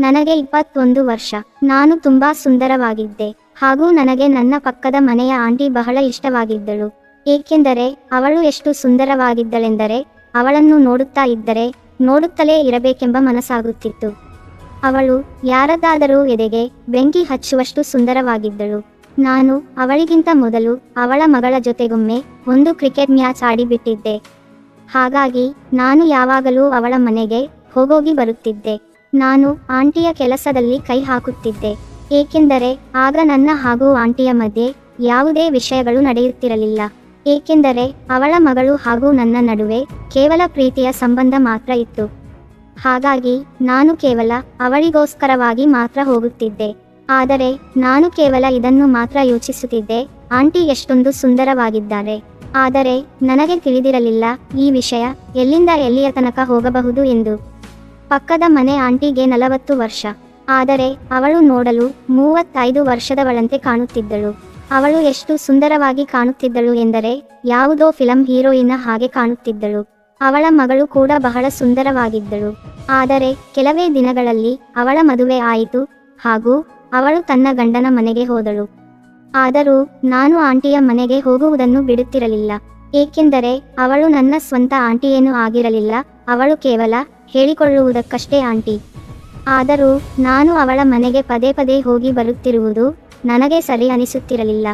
ನನಗೆ ಇಪ್ಪತ್ತೊಂದು ವರ್ಷ. ನಾನು ತುಂಬಾ ಸುಂದರವಾಗಿದ್ದೆ. ಹಾಗೂ ನನಗೆ ನನ್ನ ಪಕ್ಕದ ಮನೆಯ ಆಂಟಿ ಬಹಳ ಇಷ್ಟವಾಗಿದ್ದಳು. ಏಕೆಂದರೆ, ಅವಳು ಎಷ್ಟು ಸುಂದರವಾಗಿದ್ದಳೆಂದರೆ, ಅವಳನ್ನು ನೋಡುತ್ತಾ ಇದ್ದರೆ, ನೋಡುತ್ತಲೇ ಇರಬೇಕೆಂಬ ಮನಸ್ಸಾಗುತ್ತಿತ್ತು. ಅವಳು ಯಾರದಾದರೂ ಎದೆಗೆ ಬೆಂಕಿ ಹಚ್ಚುವಷ್ಟು ಸುಂದರವಾಗಿದ್ದಳು. ನಾನು ಅವಳಿಗಿಂತ ಮೊದಲು ಅವಳ ಮಗಳ ಜೊತೆಗೊಮ್ಮೆ ಒಂದು ಕ್ರಿಕೆಟ್ ಮ್ಯಾಚ್ ಆಡಿಬಿಟ್ಟಿದ್ದೆ. ಹಾಗಾಗಿ, ನಾನು ಯಾವಾಗಲೂ ಅವಳ ಮನೆಗೆ ಹೋಗೋಗಿ ಬರುತ್ತಿದ್ದೆ. ನಾನು ಆಂಟಿಯ ಕೆಲಸದಲ್ಲಿ ಕೈ ಹಾಕುತ್ತಿದ್ದೆ. ಏಕೆಂದರೆ ಆಗ ನನ್ನ ಹಾಗೂ ಆಂಟಿಯ ಮಧ್ಯೆ ಯಾವುದೇ ವಿಷಯಗಳು ನಡೆಯುತ್ತಿರಲಿಲ್ಲ. ಏಕೆಂದರೆ ಅವಳ ಮಗಳು ಹಾಗೂ ನನ್ನ ನಡುವೆ ಕೇವಲ ಪ್ರೀತಿಯ ಸಂಬಂಧ ಮಾತ್ರ ಇತ್ತು. ಹಾಗಾಗಿ ನಾನು ಕೇವಲ ಅವಳಿಗೋಸ್ಕರವಾಗಿ ಮಾತ್ರ ಹೋಗುತ್ತಿದ್ದೆ. ಆದರೆ ನಾನು ಕೇವಲ ಇದನ್ನು ಮಾತ್ರ ಯೋಚಿಸುತ್ತಿದ್ದೆ, ಆಂಟಿ ಎಷ್ಟೊಂದು ಸುಂದರವಾಗಿದ್ದಾರೆ. ಆದರೆ ನನಗೆ ತಿಳಿದಿರಲಿಲ್ಲ ಈ ವಿಷಯ ಎಲ್ಲಿಂದ ಎಲ್ಲಿಯ ತನಕ ಹೋಗಬಹುದು ಎಂದು. ಪಕ್ಕದ ಮನೆ ಆಂಟಿಗೆ ನಲವತ್ತು ವರ್ಷ. ಆದರೆ, ಅವಳು ನೋಡಲು ಮೂವತ್ತೈದು ವರ್ಷದವಳಂತೆ ಕಾಣುತ್ತಿದ್ದಳು. ಅವಳು ಎಷ್ಟು ಸುಂದರವಾಗಿ ಕಾಣುತ್ತಿದ್ದಳು ಎಂದರೆ, ಯಾವುದೋ ಫಿಲಂ ಹೀರೋಯಿನ ಹಾಗೆ ಕಾಣುತ್ತಿದ್ದಳು. ಅವಳ ಮಗಳು ಕೂಡ ಬಹಳ ಸುಂದರವಾಗಿದ್ದಳು. ಆದರೆ, ಕೆಲವೇ ದಿನಗಳಲ್ಲಿ ಅವಳ ಮದುವೆ ಆಯಿತು ಹಾಗೂ ಅವಳು ತನ್ನ ಗಂಡನ ಮನೆಗೆ ಹೋದಳು. ಆದರೂ, ನಾನು ಆಂಟಿಯ ಮನೆಗೆ ಹೋಗುವುದನ್ನು ಬಿಡುತ್ತಿರಲಿಲ್ಲ. ಏಕೆಂದರೆ, ಅವಳು ನನ್ನ ಸ್ವಂತ ಆಂಟಿಯೇನೂ ಆಗಿರಲಿಲ್ಲ, ಅವಳು ಕೇವಲ ಹೇಳಿಕೊಳ್ಳುವುದಕ್ಕಷ್ಟೇ ಆಂಟಿ. ಆದರೂ ನಾನು ಅವಳ ಮನೆಗೆ ಪದೇ ಪದೇ ಹೋಗಿ ಬರುತ್ತಿರುವುದು ನನಗೆ ಸರಿ ಅನಿಸುತ್ತಿರಲಿಲ್ಲ.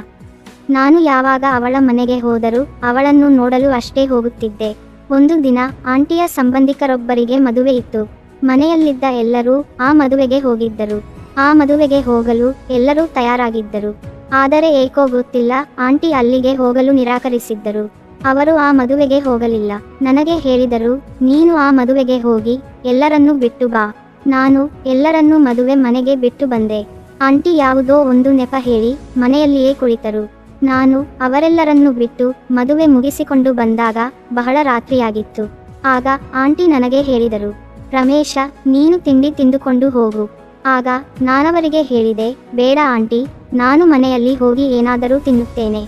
ನಾನು ಯಾವಾಗ ಅವಳ ಮನೆಗೆ ಹೋದರೂ ಅವಳನ್ನು ನೋಡಲು ಅಷ್ಟೇ ಹೋಗುತ್ತಿದ್ದೆ. ಒಂದು ದಿನ ಆಂಟಿಯ ಸಂಬಂಧಿಕರೊಬ್ಬರಿಗೆ ಮದುವೆ ಇತ್ತು. ಮನೆಯಲ್ಲಿದ್ದ ಎಲ್ಲರೂ ಆ ಮದುವೆಗೆ ಹೋಗಿದ್ದರು. ಆ ಮದುವೆಗೆ ಹೋಗಲು ಎಲ್ಲರೂ ತಯಾರಾಗಿದ್ದರು. ಆದರೆ ಏಕೋ ಗೊತ್ತಿಲ್ಲ, ಆಂಟಿ ಅಲ್ಲಿಗೆ ಹೋಗಲು ನಿರಾಕರಿಸಿದ್ದರು. ಅವರು ಆ ಮದುವೆಗೆ ಹೋಗಲಿಲ್ಲ. ನನಗೆ ಹೇಳಿದರು, ನೀನು ಆ ಮದುವೆಗೆ ಹೋಗಿ, ಎಲ್ಲರನ್ನೂ ಬಿಟ್ಟು ಬಾ. ನಾನು ಎಲ್ಲರನ್ನೂ ಮದುವೆ ಮನೆಗೆ ಬಿಟ್ಟು ಬಂದೆ. ಆಂಟಿ ಯಾವುದೋ ಒಂದು ನೆಪ ಹೇಳಿ ಮನೆಯಲ್ಲಿಯೇ ಕುಳಿತರು. ನಾನು ಅವರೆಲ್ಲರನ್ನು ಬಿಟ್ಟು ಮದುವೆ ಮುಗಿಸಿಕೊಂಡು ಬಂದಾಗ ಬಹಳ ರಾತ್ರಿಯಾಗಿತ್ತು. ಆಗ ಆಂಟಿ ನನಗೆ ಹೇಳಿದರು, ರಮೇಶ, ನೀನು ತಿಂಡಿ ತಿಂದುಕೊಂಡು ಹೋಗು. ಆಗ ನಾನವರಿಗೆ ಹೇಳಿದೆ, ಬೇಡ ಆಂಟಿ, ನಾನು ಮನೆಯಲ್ಲಿ ಹೋಗಿ ಏನಾದರೂ ತಿನ್ನುತ್ತೇನೆ.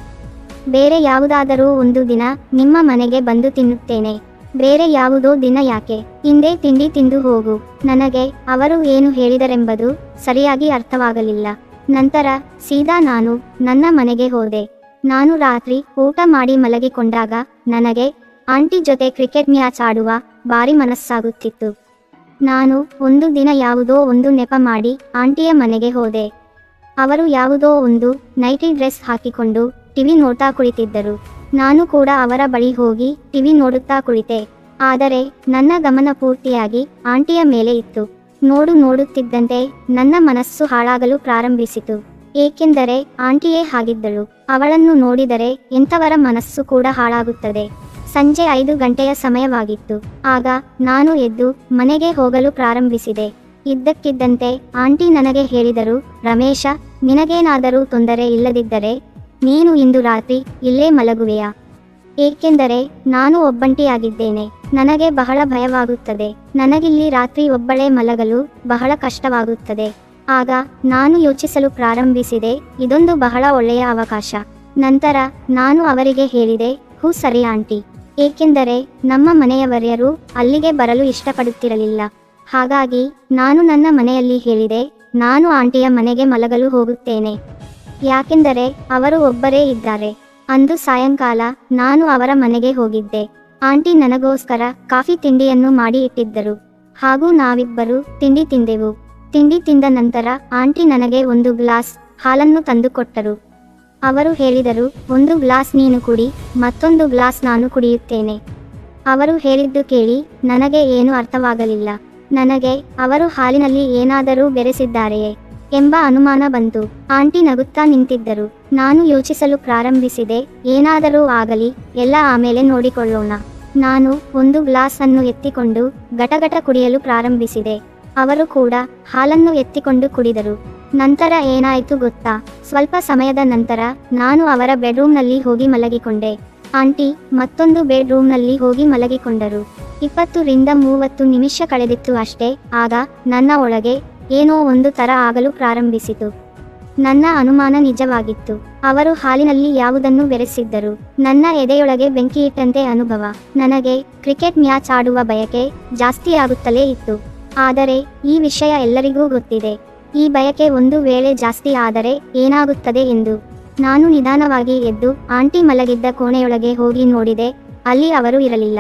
ಬೇರೆ ಯಾವುದಾದರೂ ಒಂದು ದಿನ ನಿಮ್ಮ ಮನೆಗೆ ಬಂದು ತಿನ್ನುತ್ತೇನೆ. ಬೇರೆ ಯಾವುದೋ ದಿನ ಯಾಕೆ? ಹಿಂದೆ ತಿಂಡಿ ತಿಂದು ಹೋಗು. ನನಗೆ ಅವರು ಏನು ಹೇಳಿದರೆಂಬುದು ಸರಿಯಾಗಿ ಅರ್ಥವಾಗಲಿಲ್ಲ. ನಂತರ ಸೀದಾ ನಾನು ನನ್ನ ಮನೆಗೆ ಹೋದೆ. ನಾನು ರಾತ್ರಿ ಊಟ ಮಾಡಿ ಮಲಗಿಕೊಂಡಾಗ ನನಗೆ ಆಂಟಿ ಜೊತೆ ಕ್ರಿಕೆಟ್ ಮ್ಯಾಚ್ ಆಡುವ ಭಾರಿ ಮನಸ್ಸಾಗುತ್ತಿತ್ತು. ನಾನು ಒಂದು ದಿನ ಯಾವುದೋ ಒಂದು ನೆಪ ಮಾಡಿ ಆಂಟಿಯ ಮನೆಗೆ ಹೋದೆ. ಅವರು ಯಾವುದೋ ಒಂದು ನೈಟಿ ಡ್ರೆಸ್ ಹಾಕಿಕೊಂಡು ಟಿವಿ ನೋಡ್ತಾ ಕುಳಿತಿದ್ದರು. ನಾನು ಕೂಡ ಅವರ ಬಳಿ ಹೋಗಿ ಟಿವಿ ನೋಡುತ್ತಾ ಕುಳಿತೆ. ಆದರೆ ನನ್ನ ಗಮನ ಪೂರ್ತಿಯಾಗಿ ಆಂಟಿಯ ಮೇಲೆ ಇತ್ತು. ನೋಡು ನೋಡುತ್ತಿದ್ದಂತೆ ನನ್ನ ಮನಸ್ಸು ಹಾಳಾಗಲು ಪ್ರಾರಂಭಿಸಿತು. ಏಕೆಂದರೆ ಆಂಟಿಯೇ ಹಾಗಿದ್ದಳು. ಅವಳನ್ನು ನೋಡಿದರೆ ಎಂಥವರ ಮನಸ್ಸು ಕೂಡ ಹಾಳಾಗುತ್ತದೆ. ಸಂಜೆ ಐದು ಗಂಟೆಯ ಸಮಯವಾಗಿತ್ತು. ಆಗ ನಾನು ಎದ್ದು ಮನೆಗೆ ಹೋಗಲು ಪ್ರಾರಂಭಿಸಿದೆ. ಇದ್ದಕ್ಕಿದ್ದಂತೆ ಆಂಟಿ ನನಗೆ ಹೇಳಿದರು, ರಮೇಶ, ನಿನಗೇನಾದರೂ ತೊಂದರೆ ಇಲ್ಲದಿದ್ದರೆ ನೀನು ಇಂದು ರಾತ್ರಿ ಇಲ್ಲೇ ಮಲಗುವೆಯಾ? ಏಕೆಂದರೆ ನಾನು ಒಬ್ಬಂಟಿಯಾಗಿದ್ದೇನೆ. ನನಗೆ ಬಹಳ ಭಯವಾಗುತ್ತದೆ. ನನಗಿಲ್ಲಿ ರಾತ್ರಿ ಒಬ್ಬಳೇ ಮಲಗಲು ಬಹಳ ಕಷ್ಟವಾಗುತ್ತದೆ. ಆಗ ನಾನು ಯೋಚಿಸಲು ಪ್ರಾರಂಭಿಸಿದೆ, ಇದೊಂದು ಬಹಳ ಒಳ್ಳೆಯ ಅವಕಾಶ. ನಂತರ ನಾನು ಅವರಿಗೆ ಹೇಳಿದೆ, ಹೂ ಸರಿ ಆಂಟಿ. ಏಕೆಂದರೆ ನಮ್ಮ ಮನೆಯವರ್ಯರು ಅಲ್ಲಿಗೆ ಬರಲು ಇಷ್ಟಪಡುತ್ತಿರಲಿಲ್ಲ. ಹಾಗಾಗಿ ನಾನು ನನ್ನ ಮನೆಯಲ್ಲಿ ಹೇಳಿದೆ, ನಾನು ಆಂಟಿಯ ಮನೆಗೆ ಮಲಗಲು ಹೋಗುತ್ತೇನೆ. ಯಾಕೆಂದರೆ ಅವರು ಒಬ್ಬರೇ ಇದ್ದಾರೆ. ಅಂದು ಸಾಯಂಕಾಲ ನಾನು ಅವರ ಮನೆಗೆ ಹೋಗಿದ್ದೆ. ಆಂಟಿ ನನಗೋಸ್ಕರ ಕಾಫಿ ತಿಂಡಿಯನ್ನು ಮಾಡಿ ಇಟ್ಟಿದ್ದರು. ಹಾಗೂ ನಾವಿಬ್ಬರು ತಿಂಡಿ ತಿಂದೆವು. ತಿಂಡಿ ತಿಂದ ನಂತರ ಆಂಟಿ ನನಗೆ ಒಂದು ಗ್ಲಾಸ್ ಹಾಲನ್ನು ತಂದುಕೊಟ್ಟರು. ಅವರು ಹೇಳಿದರು, ಒಂದು ಗ್ಲಾಸ್ ನೀನು ಕುಡಿ, ಮತ್ತೊಂದು ಗ್ಲಾಸ್ ನಾನು ಕುಡಿಯುತ್ತೇನೆ. ಅವರು ಹೇಳಿದ್ದು ಕೇಳಿ ನನಗೆ ಏನು ಅರ್ಥವಾಗಲಿಲ್ಲ. ನನಗೆ, ಅವರು ಹಾಲಿನಲ್ಲಿ ಏನಾದರೂ ಬೆರೆಸಿದ್ದಾರೆಯೇ? ಎಂಬ ಅನುಮಾನ ಬಂತು. ಆಂಟಿ ನಗುತ್ತಾ ನಿಂತಿದ್ದರು. ನಾನು ಯೋಚಿಸಲು ಪ್ರಾರಂಭಿಸಿದೆ. ಏನಾದರೂ ಆಗಲಿ, ಎಲ್ಲ ಆಮೇಲೆ ನೋಡಿಕೊಳ್ಳೋಣ. ನಾನು ಒಂದು ಗ್ಲಾಸ್ ಅನ್ನು ಎತ್ತಿಕೊಂಡು ಗಟಗಟ ಕುಡಿಯಲು ಪ್ರಾರಂಭಿಸಿದೆ. ಅವರು ಕೂಡ ಹಾಲನ್ನು ಎತ್ತಿಕೊಂಡು ಕುಡಿದರು. ನಂತರ ಏನಾಯಿತು ಗೊತ್ತಾ? ಸ್ವಲ್ಪ ಸಮಯದ ನಂತರ ನಾನು ಅವರ ಬೆಡ್ರೂಮ್ನಲ್ಲಿ ಹೋಗಿ ಮಲಗಿಕೊಂಡೆ. ಆಂಟಿ ಮತ್ತೊಂದು ಬೆಡ್ರೂಮ್ನಲ್ಲಿ ಹೋಗಿ ಮಲಗಿಕೊಂಡರು. ಇಪ್ಪತ್ತರಿಂದ ಮೂವತ್ತು ನಿಮಿಷ ಕಳೆದಿತ್ತು ಅಷ್ಟೇ. ಆಗ ನನ್ನ ಒಳಗೆ ಏನೋ ಒಂದು ತರ ಆಗಲು ಪ್ರಾರಂಭಿಸಿತು. ನನ್ನ ಅನುಮಾನ ನಿಜವಾಗಿತ್ತು. ಅವರು ಹಾಲಿನಲ್ಲಿ ಯಾವುದನ್ನು ಬೆರೆಸಿದ್ದರು. ನನ್ನ ಎದೆಯೊಳಗೆ ಬೆಂಕಿಯಿಟ್ಟಂತೆ ಅನುಭವ. ನನಗೆ ಕ್ರಿಕೆಟ್ ಮ್ಯಾಚ್ ಆಡುವ ಬಯಕೆ ಜಾಸ್ತಿಯಾಗುತ್ತಲೇ ಇತ್ತು. ಆದರೆ ಈ ವಿಷಯ ಎಲ್ಲರಿಗೂ ಗೊತ್ತಿದೆ. ಈ ಬಯಕೆ ಒಂದು ವೇಳೆ ಜಾಸ್ತಿ ಆದರೆ ಏನಾಗುತ್ತದೆ ಎಂದು. ನಾನು ನಿಧಾನವಾಗಿ ಎದ್ದು ಆಂಟಿ ಮಲಗಿದ್ದ ಕೋಣೆಯೊಳಗೆ ಹೋಗಿ ನೋಡಿದೆ. ಅಲ್ಲಿ ಅವರು ಇರಲಿಲ್ಲ.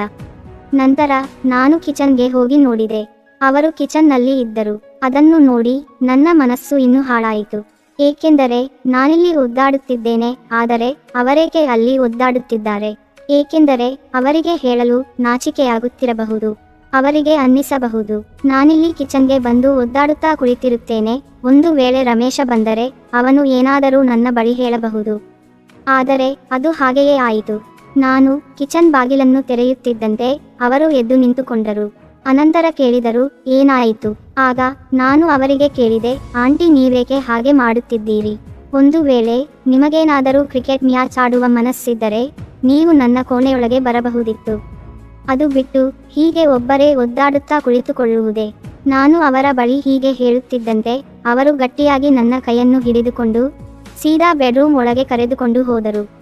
ನಂತರ ನಾನು ಕಿಚನ್ಗೆ ಹೋಗಿ ನೋಡಿದೆ. ಅವರು ಕಿಚನ್ನಲ್ಲಿ ಇದ್ದರು. ಅದನ್ನು ನೋಡಿ ನನ್ನ ಮನಸ್ಸು ಇನ್ನೂ ಹಾಳಾಯಿತು. ಏಕೆಂದರೆ ನಾನಿಲ್ಲಿ ಒದ್ದಾಡುತ್ತಿದ್ದೇನೆ, ಆದರೆ ಅವರೇಕೆ ಅಲ್ಲಿ ಒದ್ದಾಡುತ್ತಿದ್ದಾರೆ? ಏಕೆಂದರೆ ಅವರಿಗೆ ಹೇಳಲು ನಾಚಿಕೆಯಾಗುತ್ತಿರಬಹುದು. ಅವರಿಗೆ ಅನ್ನಿಸಬಹುದು. ನಾನಿಲ್ಲಿ ಕಿಚನ್ಗೆ ಬಂದು ಒದ್ದಾಡುತ್ತಾ ಕುಳಿತಿರುತ್ತೇನೆ. ಒಂದು ವೇಳೆ ರಮೇಶ ಬಂದರೆ ಅವನು ಏನಾದರೂ ನನ್ನ ಬಳಿ ಹೇಳಬಹುದು. ಆದರೆ ಅದು ಹಾಗೆಯೇ ಆಯಿತು. ನಾನು ಕಿಚನ್ ಬಾಗಿಲನ್ನು ತೆರೆಯುತ್ತಿದ್ದಂತೆ ಅವರು ಎದ್ದು ನಿಂತುಕೊಂಡರು. ಅನಂತರ ಕೇಳಿದರು, ಏನಾಯಿತು? ಆಗ ನಾನು ಅವರಿಗೆ ಕೇಳಿದೆ, ಆಂಟಿ, ನೀವೇಕೆ ಹಾಗೆ ಮಾಡುತ್ತಿದ್ದೀರಿ? ಒಂದು ವೇಳೆ ನಿಮಗೇನಾದರೂ ಕ್ರಿಕೆಟ್ ಮ್ಯಾಚ್ ಆಡುವ ಮನಸ್ಸಿದ್ದರೆ ನೀವು ನನ್ನ ಕೋಣೆಯೊಳಗೆ ಬರಬಹುದಿತ್ತು. ಅದು ಬಿಟ್ಟು ಹೀಗೆ ಒಬ್ಬರೇ ಒದ್ದಾಡುತ್ತಾ ಕುಳಿತುಕೊಳ್ಳುವುದೇ? ನಾನು ಅವರ ಬಳಿ ಹೀಗೆ ಹೇಳುತ್ತಿದ್ದಂತೆ ಅವರು ಗಟ್ಟಿಯಾಗಿ ನನ್ನ ಕೈಯನ್ನು ಹಿಡಿದುಕೊಂಡು ಸೀದಾ ಬೆಡ್ರೂಮ್ ಒಳಗೆ ಕರೆದುಕೊಂಡು ಹೋದರು.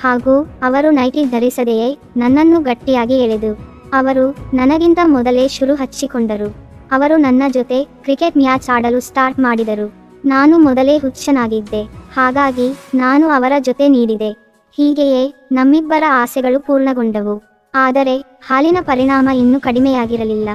ಹಾಗೂ ಅವರು ನೈಟಿ ಧರಿಸದೆಯೇ ನನ್ನನ್ನು ಗಟ್ಟಿಯಾಗಿ ಎಳೆದು ಅವರು ನನಗಿಂತ ಮೊದಲೇ ಶುರು ಹಚ್ಚಿಕೊಂಡರು. ಅವರು ನನ್ನ ಜೊತೆ ಕ್ರಿಕೆಟ್ ಮ್ಯಾಚ್ ಆಡಲು ಸ್ಟಾರ್ಟ್ ಮಾಡಿದರು. ನಾನು ಮೊದಲೇ ಹುಚ್ಚನಾಗಿದ್ದೆ. ಹಾಗಾಗಿ ನಾನು ಅವರ ಜೊತೆ ನೀಡಿದೆ. ಹೀಗೆಯೇ ನಮ್ಮಿಬ್ಬರ ಆಸೆಗಳು ಪೂರ್ಣಗೊಂಡವು. ಆದರೆ ಹಾಲಿನ ಪರಿಣಾಮ ಇನ್ನೂ ಕಡಿಮೆಯಾಗಿರಲಿಲ್ಲ.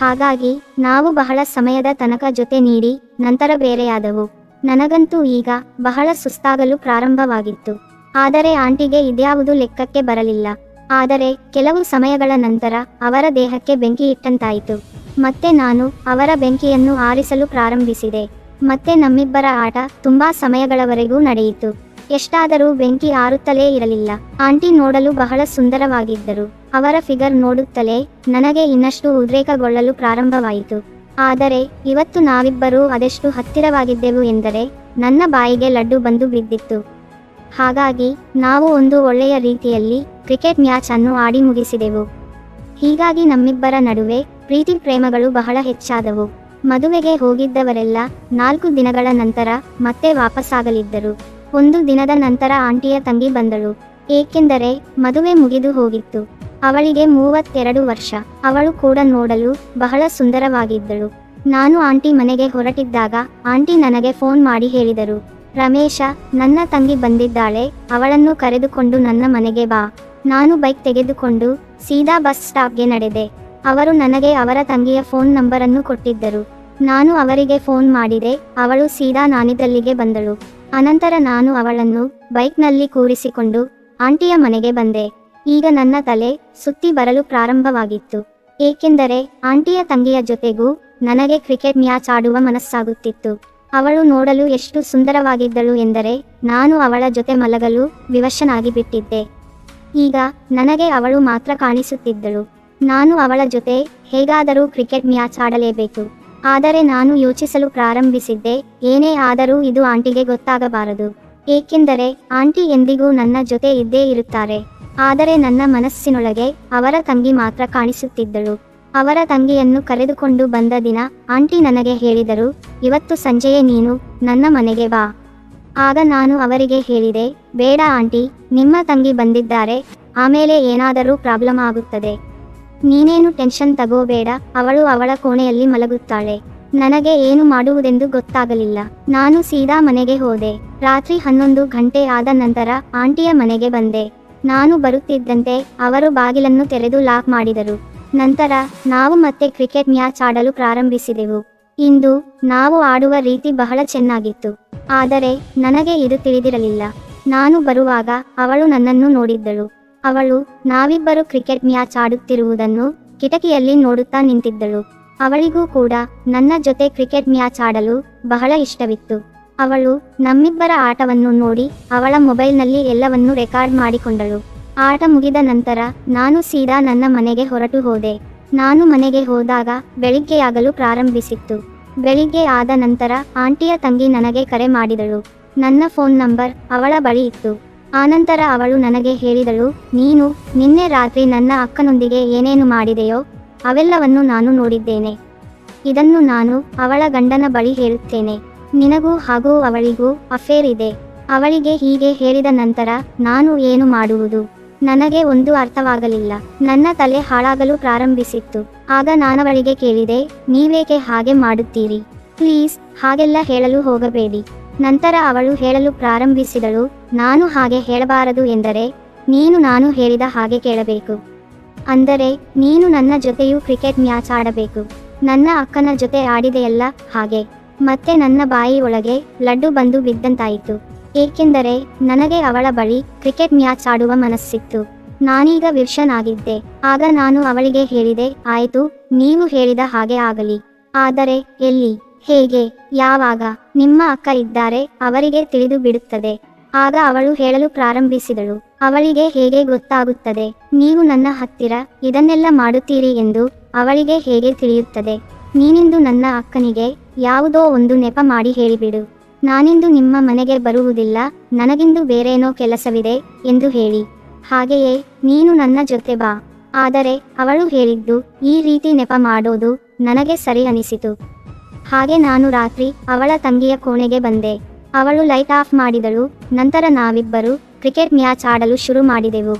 ಹಾಗಾಗಿ ನಾವು ಬಹಳ ಸಮಯದ ತನಕ ಜೊತೆ ನೀಡಿ ನಂತರ ಬೇರೆಯಾದವು. ನನಗಂತೂ ಈಗ ಬಹಳ ಸುಸ್ತಾಗಲು ಪ್ರಾರಂಭವಾಗಿತ್ತು. ಆದರೆ ಆಂಟಿಗೆ ಇದ್ಯಾವುದು ಲೆಕ್ಕಕ್ಕೆ ಬರಲಿಲ್ಲ. ಆದರೆ ಕೆಲವು ಸಮಯಗಳ ನಂತರ ಅವರ ದೇಹಕ್ಕೆ ಬೆಂಕಿ ಇಟ್ಟಂತಾಯಿತು. ಮತ್ತೆ ನಾನು ಅವರ ಬೆಂಕಿಯನ್ನು ಆರಿಸಲು ಪ್ರಾರಂಭಿಸಿದೆ. ಮತ್ತೆ ನಮ್ಮಿಬ್ಬರ ಆಟ ತುಂಬಾ ಸಮಯಗಳವರೆಗೂ ನಡೆಯಿತು. ಎಷ್ಟಾದರೂ ಬೆಂಕಿ ಆರುತ್ತಲೇ ಇರಲಿಲ್ಲ. ಆಂಟಿ ನೋಡಲು ಬಹಳ ಸುಂದರವಾಗಿದ್ದರು. ಅವರ ಫಿಗರ್ ನೋಡುತ್ತಲೇ ನನಗೆ ಇನ್ನಷ್ಟು ಉದ್ರೇಕಗೊಳ್ಳಲು ಪ್ರಾರಂಭವಾಯಿತು. ಆದರೆ ಇವತ್ತು ನಾವಿಬ್ಬರೂ ಅದೆಷ್ಟು ಹತ್ತಿರವಾಗಿದ್ದೆವು ಎಂದರೆ ನನ್ನ ಬಾಯಿಗೆ ಲಡ್ಡು ಬಂದು ಬಿದ್ದಿತ್ತು. ಹಾಗಾಗಿ, ನಾವು ಒಂದು ಒಳ್ಳೆಯ ರೀತಿಯಲ್ಲಿ ಕ್ರಿಕೆಟ್ ಮ್ಯಾಚ್ ಅನ್ನು ಆಡಿ ಮುಗಿಸಿದೆವು. ಹೀಗಾಗಿ ನಮ್ಮಿಬ್ಬರ ನಡುವೆ ಪ್ರೀತಿ ಪ್ರೇಮಗಳು ಬಹಳ ಹೆಚ್ಚಾದವು. ಮದುವೆಗೆ ಹೋಗಿದ್ದವರೆಲ್ಲ ನಾಲ್ಕು ದಿನಗಳ ನಂತರ ಮತ್ತೆ ವಾಪಸ್ಸಾಗಲಿದ್ದರು. ಒಂದು ದಿನದ ನಂತರ ಆಂಟಿಯ ತಂಗಿ ಬಂದಳು. ಏಕೆಂದರೆ, ಮದುವೆ ಮುಗಿದು ಹೋಗಿತ್ತು. ಅವಳಿಗೆ ಮೂವತ್ತೆರಡು ವರ್ಷ. ಅವಳು ಕೂಡ ನೋಡಲು ಬಹಳ ಸುಂದರವಾಗಿದ್ದಳು. ನಾನು ಆಂಟಿ ಮನೆಗೆ ಹೊರಟಿದ್ದಾಗ ಆಂಟಿ ನನಗೆ ಫೋನ್ ಮಾಡಿ ಹೇಳಿದರು. ರಮೇಶ, ನನ್ನ ತಂಗಿ ಬಂದಿದ್ದಾಳೆ, ಅವಳನ್ನು ಕರೆದುಕೊಂಡು ನನ್ನ ಮನೆಗೆ ಬಾ. ನಾನು ಬೈಕ್ ತೆಗೆದುಕೊಂಡು ಸೀದಾ ಬಸ್ ಸ್ಟಾಪ್ಗೆ ನಡೆದೆ. ಅವರು ನನಗೆ ಅವರ ತಂಗಿಯ ಫೋನ್ ನಂಬರನ್ನು ಕೊಟ್ಟಿದ್ದರು. ನಾನು ಅವರಿಗೆ ಫೋನ್ ಮಾಡಿದೆ, ಅವಳು ಸೀದಾ ನಾನಿದ್ದಲ್ಲಿಗೆ ಬಂದಳು. ಅನಂತರ ನಾನು ಅವಳನ್ನು ಬೈಕ್ನಲ್ಲಿ ಕೂರಿಸಿಕೊಂಡು ಆಂಟಿಯ ಮನೆಗೆ ಬಂದೆ. ಈಗ ನನ್ನ ತಲೆ ಸುತ್ತಿ ಬರಲು ಪ್ರಾರಂಭವಾಗಿತ್ತು. ಏಕೆಂದರೆ ಆಂಟಿಯ ತಂಗಿಯ ಜೊತೆಗೂ ನನಗೆ ಕ್ರಿಕೆಟ್ ಮ್ಯಾಚ್ ಆಡುವ ಮನಸ್ಸಾಗುತ್ತಿತ್ತು. ಅವಳು ನೋಡಲು ಎಷ್ಟು ಸುಂದರವಾಗಿದ್ದಳು ಎಂದರೆ ನಾನು ಅವಳ ಜೊತೆ ಮಲಗಲು ವಿವಶನಾಗಿ ಬಿಟ್ಟಿದ್ದೆ ಈಗ ನನಗೆ ಅವಳು ಮಾತ್ರ ಕಾಣಿಸುತ್ತಿದ್ದಳು. ನಾನು ಅವಳ ಜೊತೆ ಹೇಗಾದರೂ ಕ್ರಿಕೆಟ್ ಮ್ಯಾಚ್ ಆಡಲೇಬೇಕು. ಆದರೆ ನಾನು ಯೋಚಿಸಲು ಪ್ರಾರಂಭಿಸಿದ್ದೆ, ಏನೇ ಆದರೂ ಇದು ಆಂಟಿಗೆ ಗೊತ್ತಾಗಬಾರದು. ಏಕೆಂದರೆ ಆಂಟಿ ಎಂದಿಗೂ ನನ್ನ ಜೊತೆ ಇದ್ದೇ ಇರುತ್ತಾರೆ. ಆದರೆ ನನ್ನ ಮನಸ್ಸಿನೊಳಗೆ ಅವರ ತಂಗಿ ಮಾತ್ರ ಕಾಣಿಸುತ್ತಿದ್ದಳು. ಅವರ ತಂಗಿಯನ್ನು ಕರೆದುಕೊಂಡು ಬಂದ ದಿನ ಆಂಟಿ ನನಗೆ ಹೇಳಿದರು, ಇವತ್ತು ಸಂಜೆಯೇ ನೀನು ನನ್ನ ಮನೆಗೆ ಬಾ. ಆಗ ನಾನು ಅವರಿಗೆ ಹೇಳಿದೆ, ಬೇಡ ಆಂಟಿ, ನಿಮ್ಮ ತಂಗಿ ಬಂದಿದ್ದಾರೆ, ಆಮೇಲೆ ಏನಾದರೂ ಪ್ರಾಬ್ಲಮ್ ಆಗುತ್ತದೆ. ನೀನೇನು ಟೆನ್ಷನ್ ತಗೋಬೇಡ, ಅವಳು ಅವಳ ಕೋಣೆಯಲ್ಲಿ ಮಲಗುತ್ತಾಳೆ. ನನಗೆ ಏನು ಮಾಡುವುದೆಂದು ಗೊತ್ತಾಗಲಿಲ್ಲ. ನಾನು ಸೀದಾ ಮನೆಗೆ ಹೋದೆ. ರಾತ್ರಿ ಹನ್ನೊಂದು ಗಂಟೆ ಆದ ನಂತರ ಆಂಟಿಯ ಮನೆಗೆ ಬಂದೆ. ನಾನು ಬರುತ್ತಿದ್ದಂತೆ ಅವರು ಬಾಗಿಲನ್ನು ತೆರೆದು ಲಾಕ್ ಮಾಡಿದರು. ನಂತರ ನಾವು ಮತ್ತೆ ಕ್ರಿಕೆಟ್ ಮ್ಯಾಚ್ ಆಡಲು ಪ್ರಾರಂಭಿಸಿದೆವು. ಇಂದು ನಾವು ಆಡುವ ರೀತಿ ಬಹಳ ಚೆನ್ನಾಗಿತ್ತು. ಆದರೆ ನನಗೆ ಇದು ತಿಳಿದಿರಲಿಲ್ಲ. ನಾನು ಬರುವಾಗ ಅವಳು ನನ್ನನ್ನು ನೋಡಿದ್ದಳು. ಅವಳು ನಾವಿಬ್ಬರು ಕ್ರಿಕೆಟ್ ಮ್ಯಾಚ್ ಆಡುತ್ತಿರುವುದನ್ನು ಕಿಟಕಿಯಲ್ಲಿ ನೋಡುತ್ತಾ ನಿಂತಿದ್ದಳು. ಅವಳಿಗೂ ಕೂಡ ನನ್ನ ಜೊತೆ ಕ್ರಿಕೆಟ್ ಮ್ಯಾಚ್ ಆಡಲು ಬಹಳ ಇಷ್ಟವಿತ್ತು. ಅವಳು ನಮ್ಮಿಬ್ಬರ ಆಟವನ್ನು ನೋಡಿ ಅವಳ ಮೊಬೈಲ್ನಲ್ಲಿ ಎಲ್ಲವನ್ನೂ ರೆಕಾರ್ಡ್ ಮಾಡಿಕೊಂಡಳು. ಆಟ ಮುಗಿದ ನಂತರ ನಾನು ಸೀದಾ ನನ್ನ ಮನೆಗೆ ಹೊರಟು ಹೋದೆ. ನಾನು ಮನೆಗೆ ಹೋದಾಗ ಬೆಳಿಗ್ಗೆಯಾಗಲು ಪ್ರಾರಂಭಿಸಿತ್ತು. ಬೆಳಿಗ್ಗೆ ಆದ ನಂತರ ಆಂಟಿಯ ತಂಗಿ ನನಗೆ ಕರೆ ಮಾಡಿದಳು. ನನ್ನ ಫೋನ್ ನಂಬರ್ ಅವಳ ಬಳಿ ಇತ್ತು. ಆನಂತರ ಅವಳು ನನಗೆ ಹೇಳಿದಳು, ನೀನು ನಿನ್ನೆ ರಾತ್ರಿ ನನ್ನ ಅಕ್ಕನೊಂದಿಗೆ ಏನೇನು ಮಾಡಿದೆಯೋ ಅವೆಲ್ಲವನ್ನು ನಾನು ನೋಡಿದ್ದೇನೆ. ಇದನ್ನು ನಾನು ಅವಳ ಗಂಡನ ಬಳಿ ಹೇಳುತ್ತೇನೆ. ನಿನಗೂ ಹಾಗೂ ಅವಳಿಗೂ ಅಫೇರ್ ಇದೆ. ಅವಳಿಗೆ ಹೀಗೆ ಹೇಳಿದ ನಂತರ ನಾನು ಏನು ಮಾಡುವುದು? ನನಗೆ ಒಂದು ಅರ್ಥವಾಗಲಿಲ್ಲ. ನನ್ನ ತಲೆ ಹಾಳಾಗಲು ಪ್ರಾರಂಭಿಸಿತ್ತು. ಆಗ ನಾನವಳಿಗೆ ಕೇಳಿದೆ, ನೀವೇಕೆ ಹಾಗೆ ಮಾಡುತ್ತೀರಿ? ಪ್ಲೀಸ್, ಹಾಗೆಲ್ಲ ಹೇಳಲು ಹೋಗಬೇಡಿ. ನಂತರ ಅವಳು ಹೇಳಲು ಪ್ರಾರಂಭಿಸಿದಳು, ನಾನು ಹಾಗೆ ಹೇಳಬಾರದು ಎಂದರೆ, ನೀನು ನಾನು ಹೇಳಿದ ಹಾಗೆ ಕೇಳಬೇಕು. ಅಂದರೆ, ನೀನು ನನ್ನ ಜೊತೆಯೂ ಕ್ರಿಕೆಟ್ ಮ್ಯಾಚ್ ಆಡಬೇಕು. ನನ್ನ ಅಕ್ಕನ ಜೊತೆ ಆಡಿದೆಯಲ್ಲ ಹಾಗೆ. ಮತ್ತೆ ನನ್ನ ಬಾಯಿ ಒಳಗೆ ಲಡ್ಡು ಬಂದು ಬಿದ್ದಂತಾಯಿತು. ಏಕೆಂದರೆ ನನಗೆ ಅವಳ ಬಳಿ ಕ್ರಿಕೆಟ್ ಮ್ಯಾಚ್ ಆಡುವ ಮನಸ್ಸಿತ್ತು. ನಾನೀಗ ವಿರ್ಷನಾಗಿದ್ದೆ. ಆಗ ನಾನು ಅವಳಿಗೆ ಹೇಳಿದೆ, ಆಯಿತು ನೀವು ಹೇಳಿದ ಹಾಗೆ ಆಗಲಿ. ಆದರೆ, ಎಲ್ಲಿ? ಹೇಗೆ? ಯಾವಾಗ? ನಿಮ್ಮ ಅಕ್ಕ ಇದ್ದಾರೆ, ಅವರಿಗೆ ತಿಳಿದು ಬಿಡುತ್ತದೆ. ಆಗ ಅವಳು ಹೇಳಲು ಪ್ರಾರಂಭಿಸಿದಳು. ಅವಳಿಗೆ ಹೇಗೆ ಗೊತ್ತಾಗುತ್ತದೆ? ನೀವು ನನ್ನ ಹತ್ತಿರ ಇದನ್ನೆಲ್ಲ ಮಾಡುತ್ತೀರಿ ಎಂದು ಅವಳಿಗೆ ಹೇಗೆ ತಿಳಿಯುತ್ತದೆ? ನೀನಿಂದು ನನ್ನ ಅಕ್ಕನಿಗೆ ಯಾವುದೋ ಒಂದು ನೆಪ ಮಾಡಿ ಹೇಳಿಬಿಡು. ನಾನಿಂದು ನಿಮ್ಮ ಮನೆಗೆ ಬರುವುದಿಲ್ಲ, ನನಗಿಂದು ಬೇರೇನೋ ಕೆಲಸವಿದೆ ಎಂದು ಹೇಳಿ. ಹಾಗೆಯೇ, ನೀನು ನನ್ನ ಜೊತೆ ಬಾ. ಆದರೆ, ಅವಳು ಹೇಳಿದ್ದು, ಈ ರೀತಿ ನೆಪ ಮಾಡೋದು ನನಗೆ ಸರಿ ಅನಿಸಿತು. ಹಾಗೆ ನಾನು ರಾತ್ರಿ ಅವಳ ತಂಗಿಯ ಕೋಣೆಗೆ ಬಂದೆ. ಅವಳು ಲೈಟ್ ಆಫ್ ಮಾಡಿದಳು, ನಂತರ ನಾವಿಬ್ಬರು ಕ್ರಿಕೆಟ್ ಮ್ಯಾಚ್ ಆಡಲು ಶುರು ಮಾಡಿದೆವು.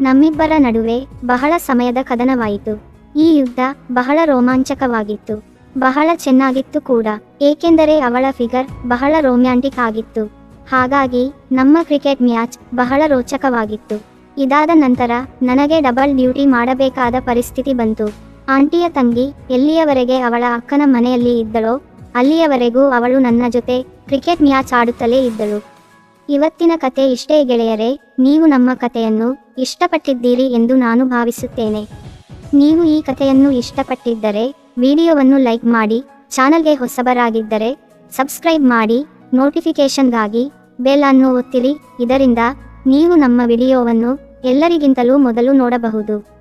ನಮ್ಮಿಬ್ಬರ ನಡುವೆ ಬಹಳ ಸಮಯದ ಕದನವಾಯಿತು. ಈ ಯುದ್ಧ ಬಹಳ ರೋಮಾಂಚಕವಾಗಿತ್ತು. ಬಹಳ ಚೆನ್ನಾಗಿತ್ತು ಕೂಡ. ಏಕೆಂದರೆ ಅವಳ ಫಿಗರ್ ಬಹಳ ರೊಮ್ಯಾಂಟಿಕ್ ಆಗಿತ್ತು. ಹಾಗಾಗಿ ನಮ್ಮ ಕ್ರಿಕೆಟ್ ಮ್ಯಾಚ್ ಬಹಳ ರೋಚಕವಾಗಿತ್ತು. ಇದಾದ ನಂತರ ನನಗೆ ಡಬಲ್ ಡ್ಯೂಟಿ ಮಾಡಬೇಕಾದ ಪರಿಸ್ಥಿತಿ ಬಂತು. ಆಂಟಿಯ ತಂಗಿ ಎಲ್ಲಿಯವರೆಗೆ ಅವಳ ಅಕ್ಕನ ಮನೆಯಲ್ಲಿ ಇದ್ದಳೋ ಅಲ್ಲಿಯವರೆಗೂ ಅವಳು ನನ್ನ ಜೊತೆ ಕ್ರಿಕೆಟ್ ಮ್ಯಾಚ್ ಆಡುತ್ತಲೇ ಇದ್ದಳು. ಇವತ್ತಿನ ಕತೆ ಇಷ್ಟೇ ಗೆಳೆಯರೆ, ನೀವು ನಮ್ಮ ಕಥೆಯನ್ನು ಇಷ್ಟಪಟ್ಟಿದ್ದೀರಿ ಎಂದು ನಾನು ಭಾವಿಸುತ್ತೇನೆ. ನೀವು ಈ ಕಥೆಯನ್ನು ಇಷ್ಟಪಟ್ಟಿದ್ದರೆ ವಿಡಿಯೋವನ್ನು ಲೈಕ್ ಮಾಡಿ, ಚಾನಲ್ಗೆ ಹೊಸಬರಾಗಿದ್ದರೆ ಸಬ್ಸ್ಕ್ರೈಬ್ ಮಾಡಿ, ನೋಟಿಫಿಕೇಷನ್ಗಾಗಿ ಬೆಲ್ ಅನ್ನು ಒತ್ತಿರಿ. ಇದರಿಂದ ನೀವು ನಮ್ಮ ವಿಡಿಯೋವನ್ನು ಎಲ್ಲರಿಗಿಂತಲೂ ಮೊದಲು ನೋಡಬಹುದು.